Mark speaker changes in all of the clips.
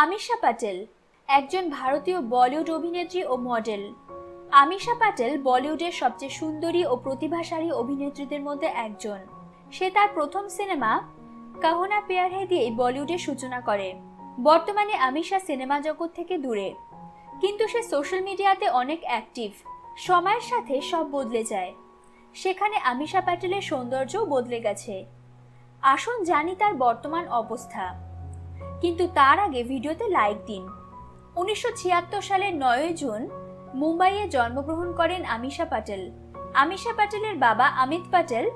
Speaker 1: আমিষা প্যাটেল একজন ভারতীয় বলিউড অভিনেত্রী ও মডেল। আমিষা প্যাটেল বলিউডের সবচেয়ে সুন্দরী ও প্রতিভাশালী অভিনেত্রীদের মধ্যে একজন। সে তার প্রথম সিনেমা, কাহনা পেয়ার হে দিয়ে বলিউডের সূচনা করে। বর্তমানে আমিষা সিনেমা জগৎ থেকে দূরে। কিন্তু সে সোশ্যাল মিডিয়াতে অনেক অ্যাক্টিভ। সময়ের সাথে সব বদলে যায়। সেখানে আমিষা প্যাটেলের সৌন্দর্যও বদলে গেছে। আসুন জানি তার বর্তমান অবস্থা। কিন্তু তার আগে ভিডিওতে লাইক দিন। উনিশশো ছিয়াত্তর সালের নয়ই জুন মুম্বাইয়ে জন্মগ্রহণ করেন আমিষা প্যাটেল আমিষা প্যাটেলের বাবা অমিত প্যাটেল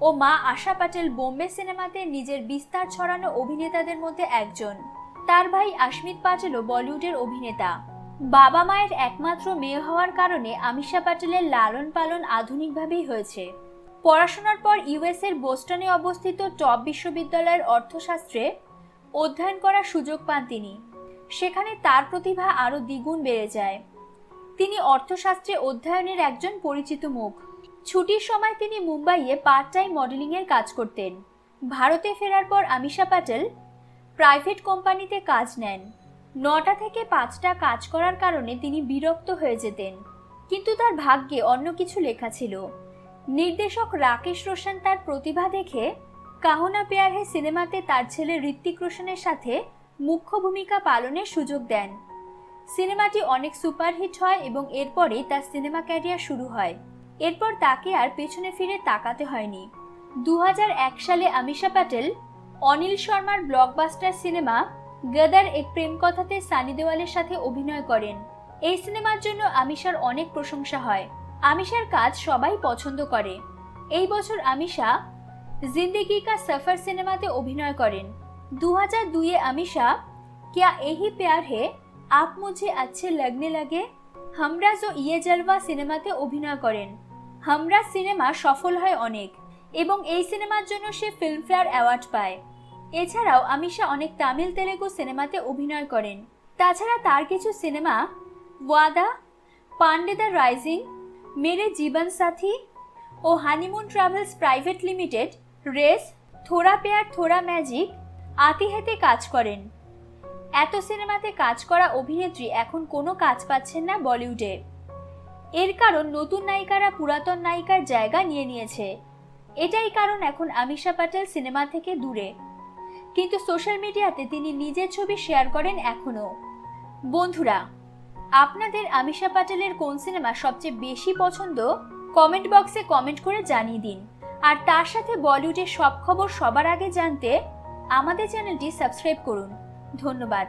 Speaker 1: ও মা আশা প্যাটেল বোম্বে সিনেমাতে নিজের বিস্তার ছড়ানো অভিনেতাদের মধ্যে একজন। তার ভাই আশমিত প্যাটেলও বলিউডের অভিনেতা। বাবা মায়ের একমাত্র মেয়ে হওয়ার কারণে আমিষা প্যাটেলের লালন পালন আধুনিকভাবেই হয়েছে। পড়াশোনার পর ইউএস এর বোস্টনে অবস্থিত টপ বিশ্ববিদ্যালয়ের অর্থশাস্ত্রে অধ্যয়ন করার সুযোগ পান তিনি। সেখানে তার প্রতিভা আরও দ্বিগুণ বেড়ে যায়। তিনি অর্থশাস্ত্রে অধ্যয়নের একজন পরিচিত মুখ। ছুটির সময় তিনি মুম্বাইয়ে পার্ট টাইম মডেলিংয়ের কাজ করতেন। ভারতে ফেরার পর আমিষা প্যাটেল প্রাইভেট কোম্পানিতে কাজ নেন। নটা থেকে পাঁচটা কাজ করার কারণে তিনি বিরক্ত হয়ে যেতেন। কিন্তু তার ভাগ্যে অন্য কিছু লেখা ছিল। নির্দেশক রাকেশ রোশন তার প্রতিভা দেখে কাহনা পেয়ার হে সিনেমাতে তার ছেলে ঋত্বিক রোশনের সাথে মুখ্য ভূমিকা পালনের সুযোগ দেন। সিনেমাটি অনেক সুপারহিট হয় এবং এরপরে তার সিনেমা ক্যারিয়ার শুরু হয়। এরপর তাকে আর পেছনে ফিরে তাকাতে হয়নি। দু হাজার এক সালে আমিষা প্যাটেল, অনিল শর্মার ব্লকবাস্টার সিনেমা গদার এক প্রেম কথাতে সানি দেওয়ালের সাথে অভিনয় করেন। এই সিনেমার জন্য আমিষার অনেক প্রশংসা হয়। আমিষার কাজ সবাই পছন্দ করে। এই বছর আমিষা জিন্দেগি কা সফর সিনেমাতে অভিনয় করেন। দু হাজার দুইয়ে আমিষা ক্যা এহি প্যার হে, আপ মুঝে আচ্ছে লাগনে লাগে? হামরা জো ইয়ে জলবা সিনেমাতে অভিনয় করেন। হামরা সিনেমা সফল হয় অনেক, এবং এই সিনেমার জন্য সে ফিল্মফেয়ার অ্যাওয়ার্ড পায়। এছাড়াও আমিষা অনেক তামিল তেলেগু সিনেমাতে অভিনয় করেন। তাছাড়া তার কিছু সিনেমা, ওয়াদা, Pandey the rising, Mere Jeevan Saathi O honeymoon travels private limited race, Thoda Pyaar, Thoda magic আতিহেতে কাজ করেন। এত সিনেমাতে কাজ করা অভিনেত্রী এখন কোনো কাজ পাচ্ছেন না বলিউডে। এর কারণ নতুন নায়িকারা পুরাতন নায়িকার জায়গা নিয়ে নিয়েছে। এটাই কারণ এখন আমিষা প্যাটেল সিনেমা থেকে দূরে। কিন্তু সোশ্যাল মিডিয়াতে তিনি নিজের ছবি শেয়ার করেন এখনও। বন্ধুরা, আপনাদের আমিষা প্যাটেলের কোন সিনেমা সবচেয়ে বেশি পছন্দ? কমেন্ট বক্সে কমেন্ট করে জানিয়ে দিন। আর তার সাথে বলিউডের সব খবর সবার আগে জানতে আমাদের চ্যানেলটি সাবস্ক্রাইব করুন। ধন্যবাদ।